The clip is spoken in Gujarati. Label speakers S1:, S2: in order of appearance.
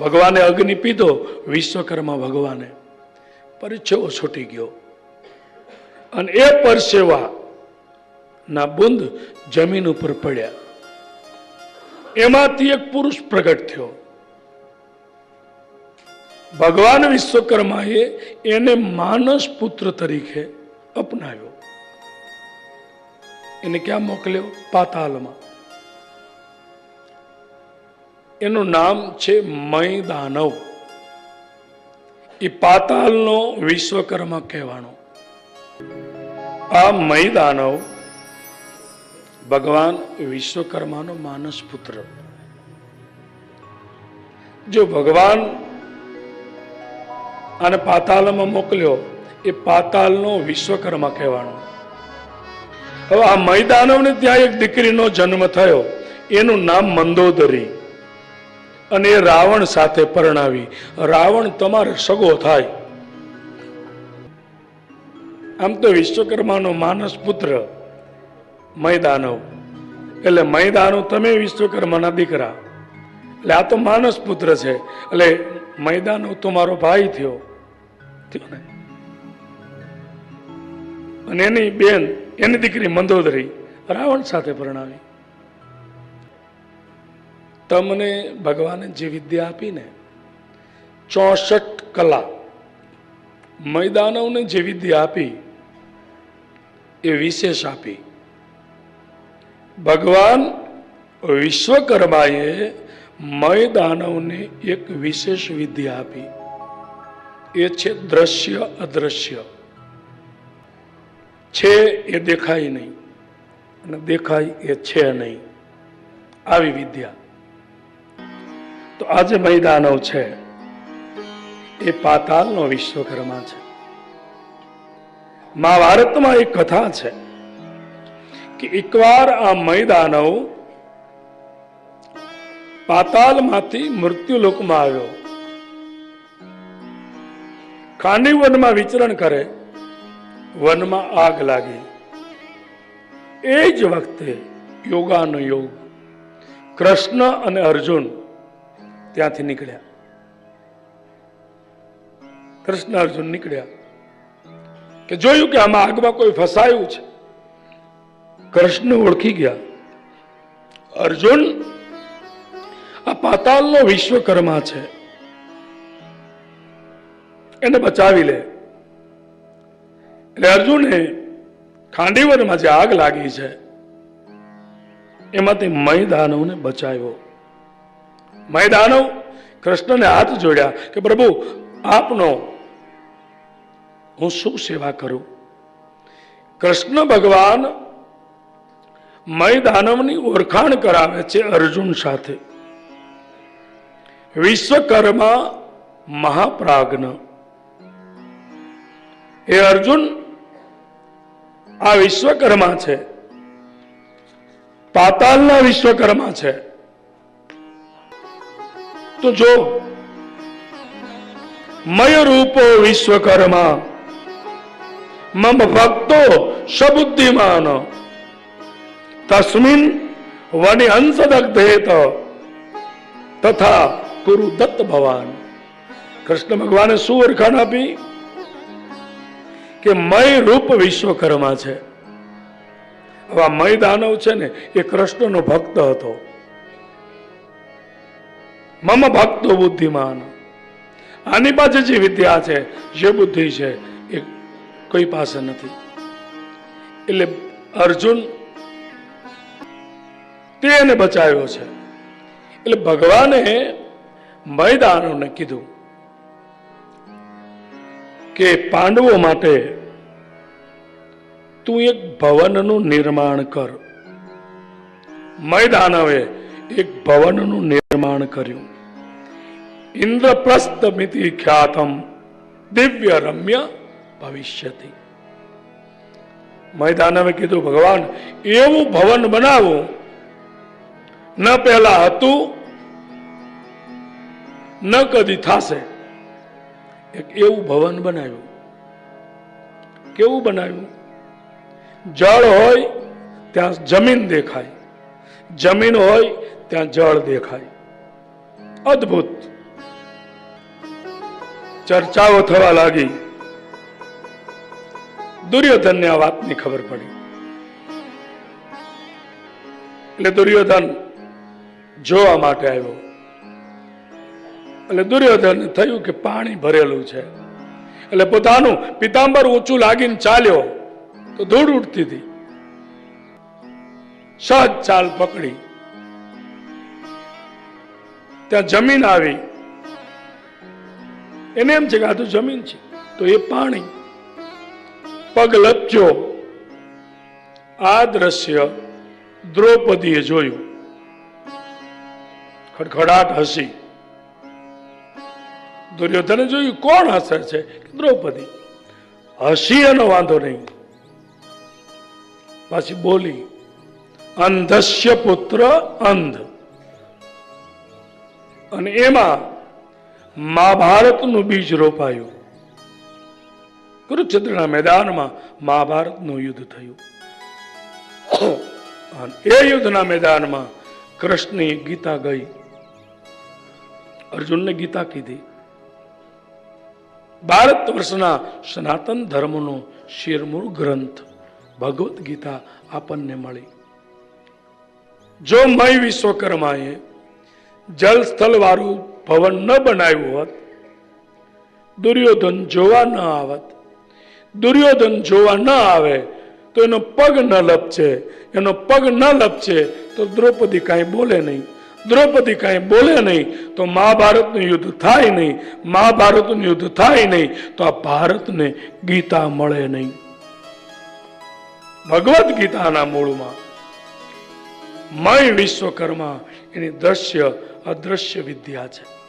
S1: ભગવાને અગ્નિ પીધો, વિશ્વકર્મા ભગવાને. પરસેવો છૂટી ગયો. અને એ પરસેવા ના બુંદ જમીન ઉપર પડ્યા. એમાંથી એક પુરુષ પ્રગટ થયો. ભગવાન વિશ્વકર્માએ એને માનસ પુત્ર તરીકે અપનાવ્યો. એને ક્યાં મોકલ્યો? પાતાલમાં. એનું નામ છે મય દાનવ એ પાતાલનો વિશ્વકર્મા કહેવાનો. આ મય દાનવ ભગવાન વિશ્વકર્માનો માનસ પુત્ર. જો ભગવાન આને પાતાલમાં મોકલ્યો, એ પાતાલનો વિશ્વકર્મા કહેવાનો. હવે આ મૈદાનવને ત્યાં એક દીકરીનો જન્મ થયો. એનું નામ મંદોદરી. અને રાવણ સાથે પરણાવી. રાવણ તમારે સગો થાય. આમ તો વિશ્વકર્માનો માનસ પુત્ર, મૈદાનવ. એટલે મૈદાનવ તમે વિશ્વકર્માના દીકરા. એટલે આ તો માનસ પુત્ર છે. એટલે મૈદાનવ તમારો ભાઈ થયો. થયો ને? અને એની બેન, એની દીકરી મંદોદરી રાવણ સાથે પરણાવી. તમને ભગવાને જે વિદ્યા આપીને ચોસઠ કલા મૈદાનવને જે વિદ્યા આપી એ વિશેષ આપી. ભગવાન વિશ્વકર્માએ મયદાનવને એક વિશેષ વિદ્યા આપી. એ છે દ્રશ્ય અદ્રશ્ય. છે એ દેખાય નહીં અને દેખાય એ છે નહીં. આવી વિદ્યા. તો આજે મૈદાનવ છે, એ પાતાલનો વિશ્વકર્મા છે. મહાભારતમાં એક કથા છે કે એકવાર આ મૈદાનવ પાતાલમાંથી મૃત્યુલોકમાં આવ્યો. ખાંડી વનમાં વિચરણ કરે, વનમાં આગ લાગી. એ જ વખતે યોગાનો યોગ, કૃષ્ણ અને અર્જુન ત્યાંથી નીકળ્યા. કૃષ્ણ અર્જુન નીકળ્યા કે જોયું કે આમાં આગમાં કોઈ ફસાયું છે? કૃષ્ણ ઓળખી ગયા. અર્જુન, આ પાતાલનો વિશ્વકર્મા છે. એને બચાવી લે. એટલે અર્જુને ખાંડીવરમાં જે આગ લાગી છે, એમાંથી મયદાનવને બચાવ્યો. મયદાનવ કૃષ્ણને હાથ જોડ્યા કે પ્રભુ, આપનો હું શું સેવા કરું? કૃષ્ણ ભગવાન મયદાનવની ઓળખાણ કરાવે છે અર્જુન સાથે. વિશ્વકર્મા મહાપ્રાજ્ઞ. એ અર્જુન આ વિશ્વકર્મા છે. પાતાલના વિશ્વકર્મા છે. તો જો મય રૂપો વિશ્વકર્મા, મમ ભક્તો સબુદ્ધિમાન, તસ્મિન વનિ હંસદગ્ધેત, તથા કુરુ દત્ત ભવાન. કૃષ્ણ ભગવાને શું ઓળખાણ આપી? કે મય રૂપ વિશ્વકર્મા છે. હવે મય દાનવ છે ને, એ કૃષ્ણનો ભક્ત હતો. મમ ભક્તો બુદ્ધિમાન. આની પાસે જે વિદ્યા છે, જે બુદ્ધિ છે, એ કોઈ પાસે નથી. એટલે અર્જુન તે બચાવ્યો છે. એટલે ભગવાને મયદાનવને કીધું કે પાંડવો માટે તું એક ભવનનું નિર્માણ કર. મયદાનવે એક ભવનનું નિર્માણ કર્યું. ઇન્દ્રપ્રસ્થ મિતિ ખ્યાતમ દિવ્ય રમ્ય ભવિષ્યતિ. મયદાનવે કીધું, ભગવાન, એવું ભવન બનાવો. ન પહેલા હતું, ન કદી થશે. એક એવું ભવન બનાવ્યું. કેવું બનાવ્યું? જળ હોય ત્યાં જમીન દેખાય. જમીન હોય ત્યાં જળ દેખાય. અદ્ભુત. ચર્ચાઓ થવા લાગી. દુર્યોધનને આ વાતની ખબર પડી. એટલે દુર્યોધન જોવા માટે આવ્યો. એટલે દુર્યોધન થયું કે પાણી ભરેલું છે. એટલે પોતાનું પિતાંબર ઊંચું લાગીને ચાલ્યો તો ધૂળ ઉડતી હતી. સહજ ચાલ પકડી. ત્યાં જમીન આવી. એને એમ છે કે આ તો જમીન છે. તો એ પાણી. પગ લપજો. આ દ્રશ્ય દ્રૌપદીએ જોયું. ખડખડાટ હસી. દુર્યોધને જોયું, કોણ હસે છે? દ્રૌપદી. હસી એનો વાંધો નહીં. પાછી બોલી, અંધસ્ય પુત્ર અંધ. અને એમાં મહાભારતનું બીજ રોપાયું. કુરુક્ષેત્રના મેદાનમાં મહાભારતનું યુદ્ધ થયું. એ યુદ્ધના મેદાનમાં કૃષ્ણની ગીતા ગઈ. અર્જુનને ગીતા કીધી. ભારત વર્ષના સનાતન ધર્મનો શિરમૂળ ગ્રંથ ભગવદ્ ગીતા આપણને મળી. જો મય વિશ્વકર્માએ જલ સ્થળ વાળું ભવન ન બનાવ્યું હોત, દુર્યોધન જોવા ન આવત. દુર્યોધન જોવા ન આવે તો એનો પગ ન લપચે એનો પગ ન લપચે તો દ્રૌપદી કાંઈ બોલે નહીં. દ્રૌપદી કાંઈ બોલે નહીં તો મહાભારતનું યુદ્ધ થાય નહીં. મહાભારતનું યુદ્ધ થાય નહીં તો આ ભારતને ગીતા મળે નહીં. ભગવદ્ ગીતાના મૂળમાં મય વિશ્વકર્મા એની દ્રશ્ય અદ્રશ્ય વિદ્યા છે.